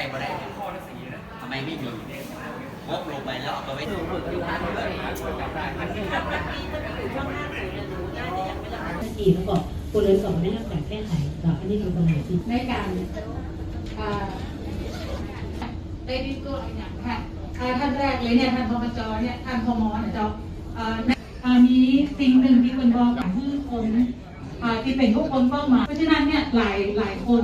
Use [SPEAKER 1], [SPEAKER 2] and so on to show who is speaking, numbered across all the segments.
[SPEAKER 1] ช่บ่ได้ทำไมไม่มีงบลงไปแล้วเอาไปไว้
[SPEAKER 2] ทีแล้วก็ครัวเรือนก่อนได้รับการแก้ไขต่ออันนี้คือปัญหาที่
[SPEAKER 3] ในการอ่าได้ดิสโก้อะไรอย่างค่ะท่านแรกเลยเนี่ยท่านพมจเนี่ยท่านพมเนี่ยเจ้าอ่าอ่ามีสิ่งหนึ่งที่คนบอกกับผู้คนที่เป็นผู้คนเป้าหมายเพราะฉะนั้นเนี่ยหลายหลายคน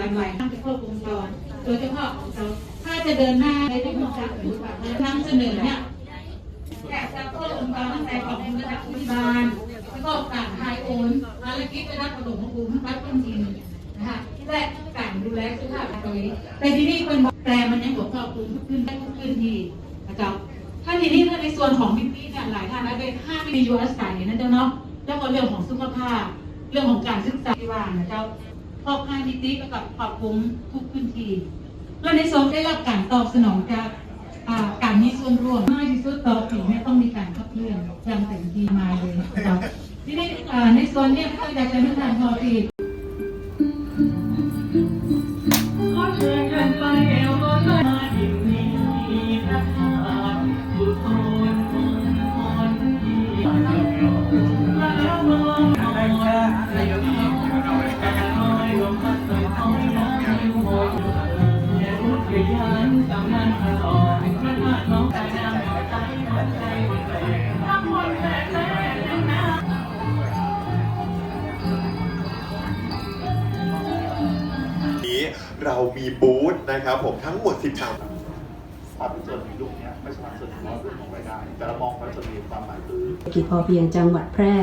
[SPEAKER 3] ยังอยู่หลายท่านเป็นครบวงจรโดยเฉพาะของเราถ้าจะเดินหน้าในเรื่องของการปฏิบัตินำเสนอเนี่ยอยากจะเพิ่มองค์กรตั้งแต่ของระดับพิบาลแล้วก็การทายโอนภารกิจระดับประถมภูมิรัฐต้นทีนะคะและการดูแลสุขภาพตรงนี้แต่ที่นี่เป็นแต่มันยังบวกครอบคลุมขึ้นได้ขึ้นทีนะจ๊ะถ้าทีนี้ถ้าในส่วนของบิ๊กบี้เนี่ยหลายท่านได้ไปห้ามียูอาศัยนะเจ้าเนาะแล้วก็เรื่องของสุขภาพ เรื่องของการศึกษาที่ว่านะเจ้า พอค่านิติกับครอบคลุมทุกพื้นที่ และในโซนได้รับการตอบสนองจากการมีส่วนร่วมมากที่สุดต่อปีเนี่ต้องมีการขับเคลื่อนอย่างเต็มที่มาเลยนะครับที่ในอ่ในส่วนเนี้ก็อยากจะให้ทางพอปี เรามี
[SPEAKER 4] บูธนะครับผมทั้งหมด 13
[SPEAKER 5] ภาพที่เจอในรูปเนี้ยไม่ใช่ความสนุกว่าเรื่องของรายได้ แต่เรามองว่าจะมีความหมายคือ
[SPEAKER 2] เศรษฐกิจพอเพียงจังหวัดแพร่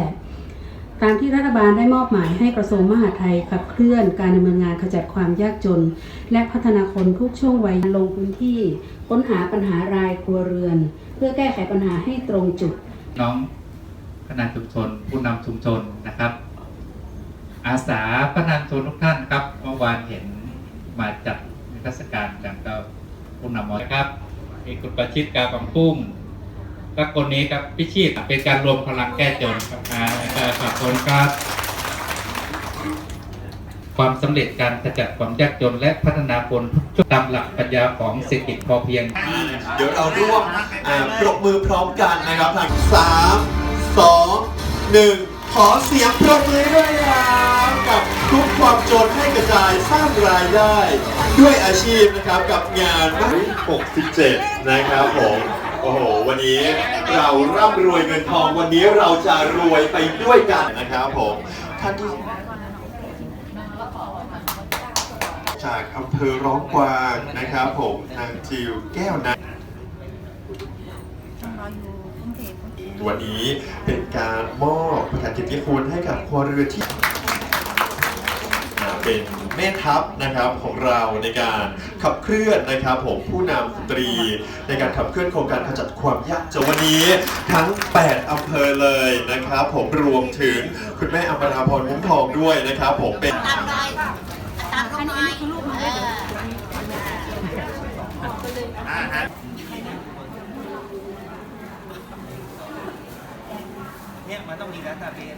[SPEAKER 2] ตามที่รัฐบาลได้มอบหมายให้กระทรวงมหาดไทยขับเคลื่อนการดำเนินงานขจัดความยากจน และพัฒนาคนทุกช่วงวัยลงพื้นที่ ค้นหาปัญหารายครัวเรือน เพื่อแก้ไขปัญหาให้ตรงจุด
[SPEAKER 6] น้องพนักชุมชน ผู้นำชุมชนนะครับ อาสาพนักชุมชนทุกท่านครับเมื่อวานเห็น มาจัดนิทรรศการกันก็ผู้นำมานะครับมีคุณประชิตกาบังพุ่งและคนนี้ครับพิชิตเป็นการรวมพลังแก้จนครับอาขอบคุณครับ ความสำเร็จการขจัดความยากจนและพัฒนาคนตามหลักปัญญาของเศรษฐกิจพอเพียง
[SPEAKER 4] เดี๋ยวเราร่วมปรบมือพร้อมกันนะครับทางสามสองหนึ่งขอเสียงปรบมือด้วยครับกับทุกความจน กายสร้างรายได้ ด้วยอาชีพนะครับกับงาน67 นะครับผมโอ้โห วันนี้เราร่ำรวยเงินทองวันนี้เราจะรวยไปด้วยกันนะครับผมท่านที่จากอำเภอร้องกวางนะครับผมนางจิวแก้วนะวันนี้เป็นการมอบประกาศเกียรติคุณให้กับครัวเรือนที่ เป็นแม่ทัพนะครับของเราในการขับเคลื่อนนะครับผมผู้นำสตรี ในการขับเคลื่อนโครงการขจัดความยากจนวันนี้ทั้ง 8อำเภอเลยนะครับ ผมรวมถึงคุณแม่อมราพรมุ้งทองด้วยนะครับ ผมเป็น
[SPEAKER 7] ตามรอยตามรอยเออ
[SPEAKER 1] เนี่ยมันต้องมีดัตต้าเบส